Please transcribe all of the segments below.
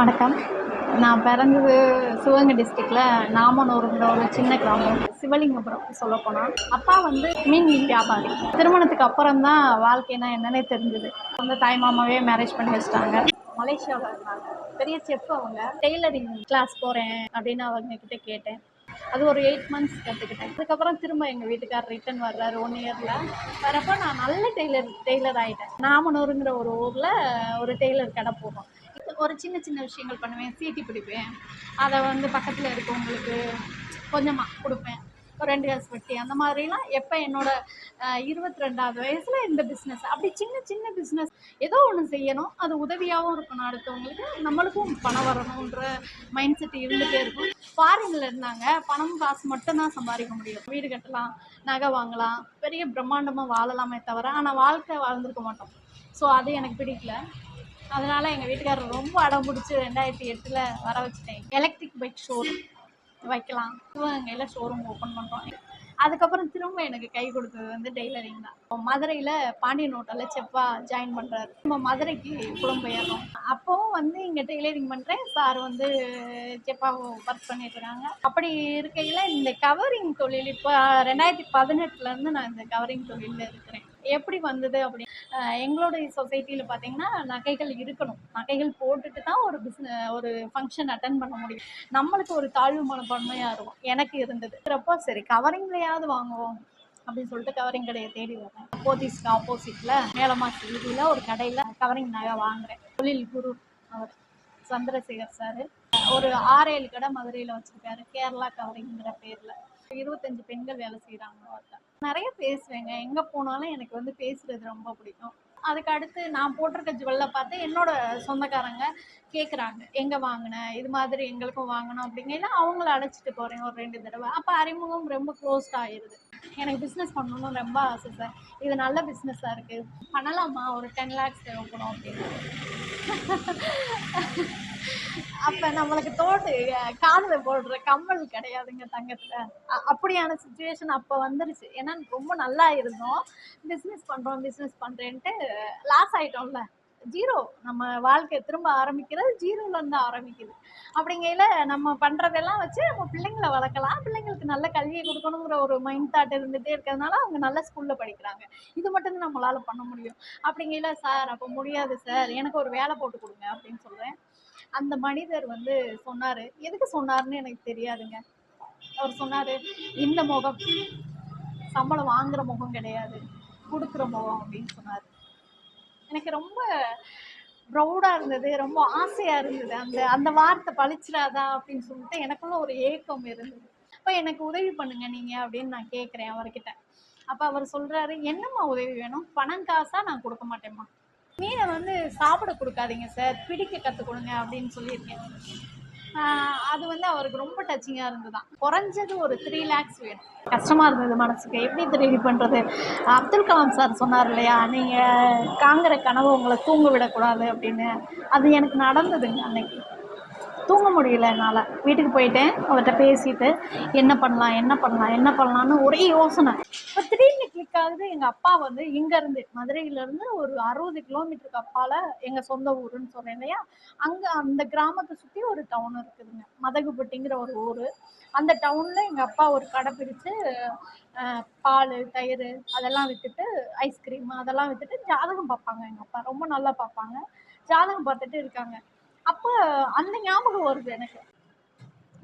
வணக்கம். நான் பிறந்தது சிவகங்கை டிஸ்ட்ரிக்டில் நாமனூருங்கிற ஒரு சின்ன கிராமம். சிவலிங்கபுரம் சொல்லப்போனால் அப்பா வந்து மீன் வியாபாரி. திருமணத்துக்கு அப்புறம் தான் வாழ்க்கைனா என்னன்னே தெரிஞ்சுது. அந்த தாய் மாமாவே மேரேஜ் பண்ணி வச்சிட்டாங்க. மலேசியாவில் இருந்தாங்க. பெரிய செஃப் அவங்க. டெய்லரிங் கிளாஸ் போகிறேன் அப்படின்னு அவங்க கிட்டே கேட்டேன். அது ஒரு எயிட் மந்த்ஸ் கற்றுக்கிட்டேன் அதுக்கப்புறம் திரும்ப எங்கள் வீட்டுக்கார் ரிட்டர்ன் வர்றாரு ஒன் இயரில் வரப்போ நான் நல்ல டெய்லர் டெய்லர் ஆகிட்டேன் நாமனூருங்கிற ஒரு ஊரில் ஒரு டெய்லர் கடை போகிறோம் ஒரு சின்ன சின்ன விஷயங்கள் பண்ணுவேன் சீட்டி பிடிப்பேன். அதை வந்து பக்கத்தில் இருக்கவங்களுக்கு கொஞ்சமாக கொடுப்பேன். ஒரு ரெண்டு காசு வட்டி அந்த மாதிரிலாம் எப்போ என்னோட இருபத்தி ரெண்டாவது வயசில் இந்த பிஸ்னஸ் அப்படி சின்ன சின்ன பிஸ்னஸ் ஏதோ ஒன்று செய்யணும். அது உதவியாகவும் இருக்கணும். அடுத்தவங்களுக்கு நம்மளுக்கும் பணம் வரணுன்ற மைண்ட் செட் இருந்துகிட்டே இருக்கும் ஃபாரினில் இருந்தாங்க. பணம் காசு மட்டும்தான் சம்பாதிக்க முடியும். வீடு கட்டலாம் நகை வாங்கலாம். பெரிய பிரம்மாண்டமாக வாழலாமே தவிர ஆனால் வாழ்க்கை வாழ்ந்துருக்க மாட்டோம். ஸோ அது எனக்கு பிடிக்கல. அதனால் எங்கள் வீட்டுக்காரர் ரொம்ப அடம் பிடிச்சி ரெண்டாயிரத்தி எட்டில் வர வச்சுட்டேன். எலக்ட்ரிக் பைக் ஷோரூம் வைக்கலாம். சிவகங்கையில் ஷோரூம் ஓப்பன் பண்ணுறோம் அதுக்கப்புறம் திரும்ப எனக்கு கை கொடுத்தது வந்து டெய்லரிங் தான். மதுரையில் பாண்டியன் ஹோட்டலில் செப்பா ஜாயின் பண்ணுறாரு நம்ம மதுரைக்கு புலம்பெயர்றோம் அப்போவும் வந்து இங்கே டெய்லரிங் பண்ணுறேன் சார் வந்து செப்பா ஒர்க் பண்ணிட்டு இருக்காங்க அப்படி இருக்கையில் இந்த கவரிங் தொழில் இப்போ ரெண்டாயிரத்தி பதினெட்டுலேருந்து நான் இந்த கவரிங் தொழிலில் இருக்கிறேன். எப்படி வந்தது அப்படி எங்களோட எங்களுடைய சொசைட்டியில் பார்த்தீங்கன்னா நகைகள் இருக்கணும். நகைகள் போட்டுட்டு தான் ஒரு பிஸ்ன ஒரு ஃபங்க்ஷன் அட்டன் பண்ண முடியும். நம்மளுக்கு ஒரு தாழ்வு மனப்பான்மையாக இருக்கும். எனக்கு இருந்தது. இருக்கிறப்போ சரி கவரிங்லையாவது வாங்குவோம் அப்படின்னு சொல்லிட்டு கவரிங் கடையை தேடி வரேன் போத்தீஸ்க்கு ஆப்போசிட்டில் மேலமாசி வீதியில் ஒரு கடையில் கவரிங் நகை வாங்குறேன். தொழில் குரு அவர் சந்திரசேகர் சார். ஒரு ஆறு ஏழு கடை மதுரையில் வச்சுருக்காரு. கேரளா கவரிங்கிற பேரில். இருபத்தஞ்சு பெண்கள் வேலை செய்கிறாங்க நிறைய பேசுவேங்க. எங்கே போனாலும் எனக்கு வந்து பேசுறது ரொம்ப பிடிக்கும். அதுக்கு அடுத்து நான் போட்டிருக்க ஜுவல்ல பார்த்து என்னோட சொந்தக்காரங்க கேட்குறாங்க எங்கே வாங்கினேன் இது மாதிரி எங்களுக்கும் வாங்கணும் அப்படிங்கையில அவங்கள அழைச்சிட்டு போகிறேன் ஒரு ரெண்டு தடவை. அப்போ அறிமுகம் ரொம்ப க்ளோஸ்ட் ஆயிடுது எனக்கு பிஸ்னஸ் பண்ணணும்னு ரொம்ப ஆசை சார் இது நல்ல பிஸ்னஸாக இருக்குது பண்ணலாமா? ஒரு டென் லேக்ஸ் தேவைப்படும் அப்படின்னு. அப்போ நம்மளுக்கு தோட்டு காதில் போடுற கம்மல் கிடையாதுங்க தங்கத்தில். அப்படியான சுச்சுவேஷன் அப்போ வந்துருச்சு. ஏன்னா ரொம்ப நல்லா இருந்தோம். பிஸ்னஸ் பண்ணுறோம் பிஸ்னஸ் பண்ணுறேன்ட்டு லாஸ் ஆகிட்டோம்ல ஜீரோ நம்ம வாழ்க்கை திரும்ப ஆரம்பிக்கிறது ஜீரோலேருந்து ஆரம்பிக்குது. அப்படிங்கையில் நம்ம பண்ணுறதெல்லாம் வச்சு நம்ம பிள்ளைங்களை வளர்க்கலாம். பிள்ளைங்களுக்கு நல்ல கல்வியை கொடுக்கணுங்கிற ஒரு மைண்ட் தாட் இருந்துகிட்டே இருக்கிறதுனால அவங்க நல்ல ஸ்கூலில் படிக்கிறாங்க. இது மட்டும்தான் நம்மளால் பண்ண முடியும். அப்படிங்கையில் சார் அப்போ முடியாது சார். எனக்கு ஒரு வேலை போட்டு கொடுங்க அப்படின்னு சொல்கிறேன் அந்த மனிதர் வந்து சொன்னார். எதுக்கு சொன்னாருன்னு எனக்கு தெரியாதுங்க. அவர் சொன்னார் இந்த முகம் சம்பளம் வாங்குற முகம் கிடையாது. கொடுக்குற முகம் அப்படின்னு சொன்னார். எனக்கு ரொம்ப ப்ரௌடாக இருந்தது ரொம்ப ஆசையாக இருந்தது அந்த அந்த வார்த்தை பழிச்சிடாதா அப்படின்னு சொல்லிட்டு எனக்குள்ள ஒரு ஏக்கம் இருந்தது. அப்போ எனக்கு உதவி பண்ணுங்க நீங்கள் அப்படின்னு நான் கேட்குறேன் அவர்கிட்ட. அப்போ அவர் சொல்கிறாரு என்னம்மா உதவி வேணும்? பணம் காசாக நான் கொடுக்க மாட்டேம்மா? மீனை வந்து சாப்பிட கொடுக்காதீங்க சார். பிடிக்க கற்றுக் கொடுங்க அப்படின்னு சொல்லியிருக்கேன். அது வந்து அவருக்கு ரொம்ப டச்சிங்காக இருந்ததுதான். குறைஞ்சது ஒரு த்ரீ லேக்ஸ் வேணும். கஷ்டமாக இருந்தது மனசுக்கு. எப்படி ரெடி பண்ணுறது அப்துல் கலாம் சார் சொன்னார் இல்லையா நீங்கள் காங்கிற கனவு உங்களை தூங்க விடக்கூடாது அப்படின்னு. அது எனக்கு நடந்ததுங்க அன்னைக்கு. தூங்க முடியல என்னால். வீட்டுக்கு போயிட்டேன். அவர்கிட்ட பேசிட்டு என்ன பண்ணலாம் என்ன பண்ணலாம் என்ன பண்ணலாம்னு ஒரே யோசனை. இப்போ திடீர்னு கிளிக் ஆகுது. எங்கள் அப்பா வந்து இங்கேருந்து மதுரையிலேருந்து ஒரு அறுபது கிலோமீட்டருக்கு அப்பால் எங்கள் சொந்த ஊருன்னு சொல்கிறேன் இல்லையா? அங்கே அந்த கிராமத்தை சுற்றி ஒரு டவுன் இருக்குதுங்க. மதகுப்பட்டிங்கிற ஒரு ஊர். அந்த டவுனில் எங்கள் அப்பா ஒரு கடை பிடிச்சு பால் தயிர் அதெல்லாம் விற்றுட்டு ஐஸ்கிரீம் அதெல்லாம் விற்றுட்டு ஜாதகம் பார்ப்பாங்க எங்கள் அப்பா. ரொம்ப நல்லா பார்ப்பாங்க. ஜாதகம் பார்த்துட்டு இருக்காங்க. அப்போ அந்த ஞாபகம் வருது எனக்கு.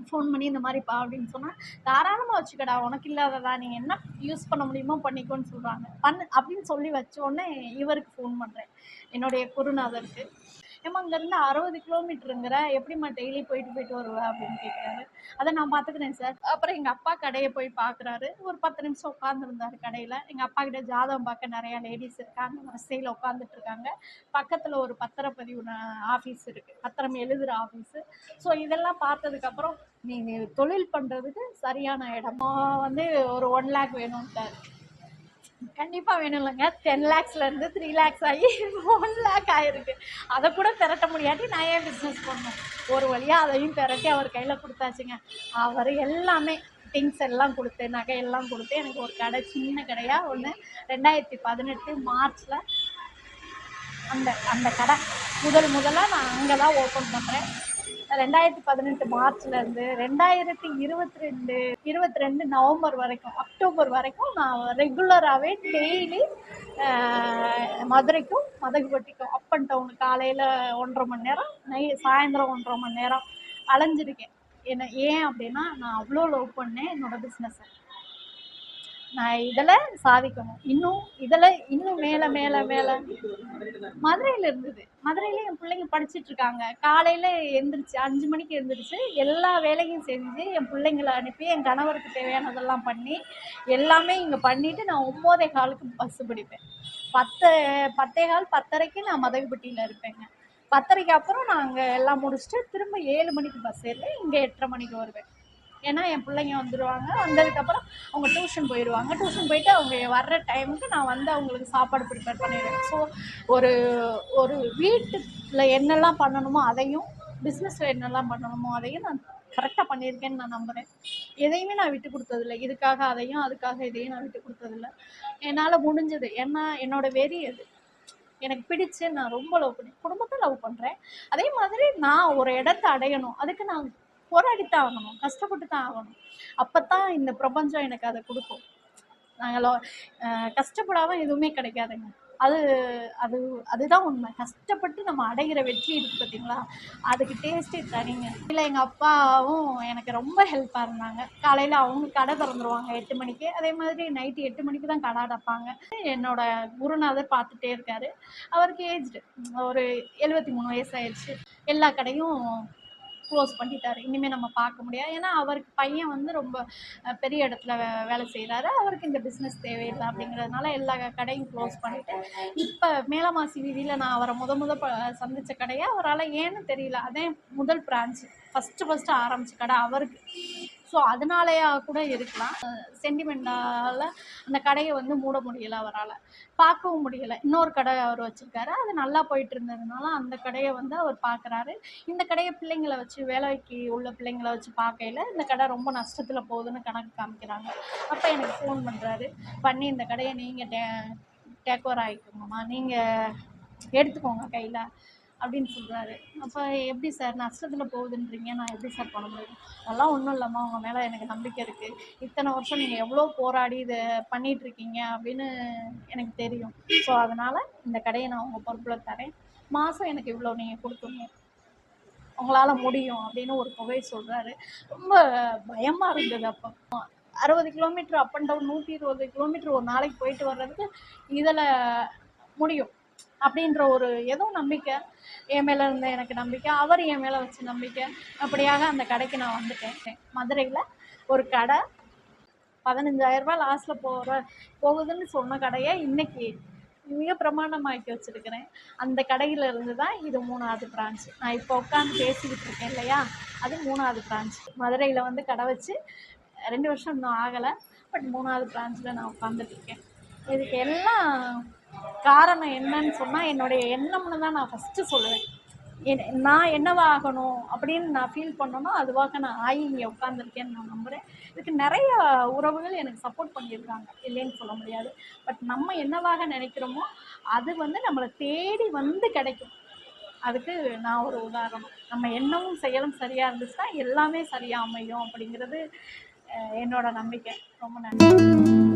ஃபோன் பண்ணி இந்த மாதிரிப்பா அப்படின்னு சொன்னால் தாராளமாக வச்சுக்கடா உனக்கு இல்லாததா நீங்கள் என்ன யூஸ் பண்ண முடியுமோ பண்ணிக்கோன்னு சொல்கிறாங்க பண்ணு அப்படின்னு சொல்லி வச்ச உடனே இவருக்கு ஃபோன் பண்ணுறேன் என்னுடைய குருநாதருக்கு. ஏமா இங்கேருந்து அறுபது கிலோமீட்டருங்கிற எப்படிம்மா டெய்லி போயிட்டு போயிட்டு வருவேன் அப்படின்னு கேட்குறாரு அதை நான் பார்த்துக்கிறேன் சார். அப்புறம் எங்கள் அப்பா கடையை போய் பார்க்குறாரு ஒரு பத்து நிமிஷம் உட்காந்துருந்தாரு கடையில். எங்கள் அப்பா கிட்ட ஜாதகம் பார்க்க நிறையா லேடிஸ் இருக்காங்க. வரிசையில் உட்காந்துட்டு இருக்காங்க. பக்கத்தில் ஒரு பத்திரப்பதிவு ஆஃபீஸ் இருக்குது பத்திரம் எழுதுகிற ஆஃபீஸு ஸோ இதெல்லாம் பார்த்ததுக்கப்புறம் நீ நீ தொழில் பண்ணுறதுக்கு சரியான இடமா வந்து ஒரு ஒன் லேக் வேணும்ட்டாரு. கண்டிப்பாக வேணும் இல்லைங்க டென் லேக்ஸ்லேருந்து த்ரீ லேக்ஸ் ஆகி ஒன் லேக் ஆகிருக்கு அதை கூட திரட்ட முடியாட்டி நான் ஏன் பிஸ்னஸ் பண்ணேன் ஒரு வழியாக அதையும் திரட்டி அவர் கையில் கொடுத்தாச்சுங்க. அவர் எல்லாமே திங்ஸ் எல்லாம் கொடுத்து நகை எல்லாம் கொடுத்து எனக்கு ஒரு கடை சின்ன கடையாக ஒன்று ரெண்டாயிரத்தி பதினெட்டு மார்ச்சில் அந்த அந்த கடை. முதல் முதலாக நான் அங்கே தான் ஓப்பன் பண்ணுறேன் ரெண்டாயிரத்தி பதினெட்டு மார்ச்லேருந்து ரெண்டாயிரத்தி இருபத்தி ரெண்டு இருபத்தி ரெண்டு நவம்பர் வரைக்கும் அக்டோபர் வரைக்கும் நான் ரெகுலராகவே டெய்லி மதுரைக்கும் மதகுபட்டிக்கும் அப் அண்ட் டவுன் காலையில் ஒன்றரை மணி நேரம் நை சாயந்தரம் ஒன்றரை மணி நேரம் அலைஞ்சிருக்கேன். என்ன ஏன் அப்படின்னா நான் அவ்வளோ லவ் பண்ணேன் என்னோட பிஸ்னஸை நான் இதில் சாதிக்கணும். இன்னும் இதில் இன்னும் மேலே மேலே மேலே. மதுரையில் இருந்தது. மதுரையில என் பிள்ளைங்க படிச்சுட்டு இருக்காங்க. காலையில் எழுந்திரிச்சு அஞ்சு மணிக்கு எழுந்திரிச்சு எல்லா வேலையும் செஞ்சு என் பிள்ளைங்களை அனுப்பி என் கணவருக்கு தேவையானதெல்லாம் பண்ணி எல்லாமே இங்கே பண்ணிவிட்டு நான் ஒம்போதே காலுக்கு பஸ்ஸு பிடிப்பேன். பத்து பத்தே கால் பத்தரைக்கு நான் மதகுப்பட்டியில் இருப்பேங்க. பத்தரைக்கு அப்புறம் நான் அங்கே எல்லாம் முடிச்சுட்டு திரும்ப ஏழு மணிக்கு பஸ் ஏறி இங்கே எட்டரை மணிக்கு வருவேன். ஏன்னா என் பிள்ளைங்க வந்துடுவாங்க வந்ததுக்கப்புறம் அவங்க டியூஷன் போயிடுவாங்க. டியூஷன் போயிட்டு அவங்க வர்ற டைமுக்கு நான் வந்து அவங்களுக்கு சாப்பாடு ப்ரிப்பேர் பண்ணிடுவேன். ஸோ ஒரு ஒரு வீட்டில் என்னெல்லாம் பண்ணணுமோ அதையும் பிஸ்னஸில் என்னெல்லாம் பண்ணணுமோ அதையும் நான் கரெக்டாக பண்ணியிருக்கேன்னு நான் நம்புகிறேன் எதையுமே நான் விட்டு கொடுத்ததில்ல. இதுக்காக அதையும் அதுக்காக இதையும் நான் விட்டு கொடுத்ததில்ல. என்னால் முடிஞ்சது. ஏன்னா என்னோட வெறி அது. எனக்கு பிடிச்சு நான் ரொம்ப லவ் பண்ணி குடும்பத்தை லவ் பண்ணுறேன் அதே மாதிரி நான் ஒரு இடத்த அடையணும். அதுக்கு நான் போராடித்தான் ஆகணும் கஷ்டப்பட்டு தான் ஆகணும். அப்போ தான் இந்த பிரபஞ்சம் எனக்கு அதை கொடுக்கும். நாங்கள் கஷ்டப்படாமல் எதுவுமே கிடைக்காதுங்க. அது அது அதுதான் உண்மை. கஷ்டப்பட்டு நம்ம அடைகிற வெற்றி இருக்குது பார்த்தீங்களா அதுக்கு டேஸ்ட்டே தனிங்க. இல்லை எங்கள் அப்பாவும் எனக்கு ரொம்ப ஹெல்ப்பாக இருந்தாங்க. காலையில் அவங்க கடை திறந்துருவாங்க எட்டு மணிக்கு. அதே மாதிரி நைட்டு எட்டு மணிக்கு தான் கடை அடைப்பாங்க. என்னோட குருநாதர் பார்த்துட்டே இருக்காரு. அவருக்கு ஏஜ்டு ஒரு எழுபத்தி மூணு வயசு ஆயிடுச்சு. எல்லா கடையும் க்ளோஸ் பண்ணிட்டாரு. இனிமேல் நம்ம பார்க்க முடியாது. ஏன்னா அவருக்கு பையன் வந்து ரொம்ப பெரிய இடத்துல வே- வேலை செய்கிறாரு அவருக்கு இந்த பிஸ்னஸ் தேவையில்லை அப்படிங்கிறதுனால எல்லா கடையும் க்ளோஸ் பண்ணிட்டு இப்போ மேலமாசி வீதியில் நான் அவரை முத முத சந்தித்த கடையை அவரால் ஏன்னு தெரியல. அதே முதல் பிரான்ச்சு ஃபஸ்ட்டு ஃபஸ்ட்டு ஆரம்பித்த கடை அவருக்கு. ஸோ அதனாலயா கூட இருக்கலாம். சென்டிமெண்டால் அந்த கடையை வந்து மூட முடியலை அவரால். பார்க்கவும் முடியலை. இன்னொரு கடை அவர் வச்சுருக்காரு. அது நல்லா போயிட்டு இருந்ததுனால அந்த கடையை வந்து அவர் பார்க்குறாரு. இந்த கடையை பிள்ளைங்களை வச்சு வேலைக்கு உள்ள பிள்ளைங்களை வச்சு பார்க்கையில இந்த கடை ரொம்ப நஷ்டத்தில் போகுதுன்னு கணக்கு காமிக்கிறாங்க. அப்போ எனக்கு ஃபோன் பண்ணுறாரு பண்ணி இந்த கடையை நீங்கள் டே டேக் ஓவர் ஆகிக்கோங்கம்மா. நீங்கள் எடுத்துக்கோங்க கையில். அப்படின்னு சொல்கிறாரு அப்போ எப்படி சார் நஷ்டத்தில் போகுதுன்றீங்க? நான் எப்படி சார் பண்ண முடியும்? அதெல்லாம் ஒன்றும் இல்லைம்மா. உங்கள் மேலே எனக்கு நம்பிக்கை இருக்குது இத்தனை வருஷம் நீங்கள் எவ்வளோ போராடி இதை பண்ணிகிட்ருக்கீங்க அப்படின்னு எனக்கு தெரியும். ஸோ அதனால் இந்த கடையை நான் உங்கள் பொறுப்பில் தரேன். மாதம் எனக்கு இவ்வளோ நீங்கள் கொடுத்துடணும் உங்களால் முடியும் அப்படின்னு ஒரு தொகை சொல்கிறாரு ரொம்ப பயமாக இருந்தது அப்போ. அறுபது கிலோமீட்டர் அப் அண்ட் டவுன் நூற்றி இருபது கிலோமீட்டர் ஒரு நாளைக்கு போயிட்டு வர்றதுக்கு இதில் முடியும். அப்படின்ற ஒரு ஏதோ நம்பிக்கை என் மேலே இருந்த எனக்கு நம்பிக்கை அவர் என் மேலே வச்ச நம்பிக்கை. அப்படியாக அந்த கடைக்கு நான் வந்துட்டேன். மதுரையில் ஒரு கடை பதினஞ்சாயிரரூபா லாஸ்ட்டில் போகிற போகுதுன்னு சொன்ன கடையை இன்னைக்கு மிக பிரமாண்டமாக்கி வச்சுருக்கிறேன். அந்த கடையில இருந்து தான் இது மூணாவது பிரான்ச் நான் இப்போ உட்காந்து பேசிக்கிட்டு இருக்கேன் இல்லையா? அது மூணாவது பிரான்ச் மதுரையில் வந்து கடை வச்சு ரெண்டு வருஷம் இன்னும் ஆகலை பட் மூணாவது பிரான்ச்சில் நான் உட்காந்துட்டு இருக்கேன். இதுக்கு எல்லாம் காரணம் என்னன்னு சொன்னால் என்னுடைய எண்ணம்னு தான் நான் ஃபஸ்ட்டு சொல்லுவேன். என்- நான் என்னவாகணும் அப்படின்னு நான் ஃபீல் பண்ணனோ அதுவாக நான் ஆகி இங்கே உட்காந்துருக்கேன்னு நான் நம்புகிறேன் இதுக்கு நிறைய உறவுகள் எனக்கு சப்போர்ட் பண்ணியிருக்காங்க. இல்லைன்னு சொல்ல முடியாது. பட் நம்ம என்னவாக நினைக்கிறோமோ அது வந்து நம்மளை தேடி வந்து கிடைக்கும். அதுக்கு நான் ஒரு உதாரணம். நம்ம எண்ணமும் செயலும் சரியாக இருந்துச்சுன்னா எல்லாமே சரியாக அமையும் அப்படிங்கிறது என்னோட நம்பிக்கை. ரொம்ப நன்றி.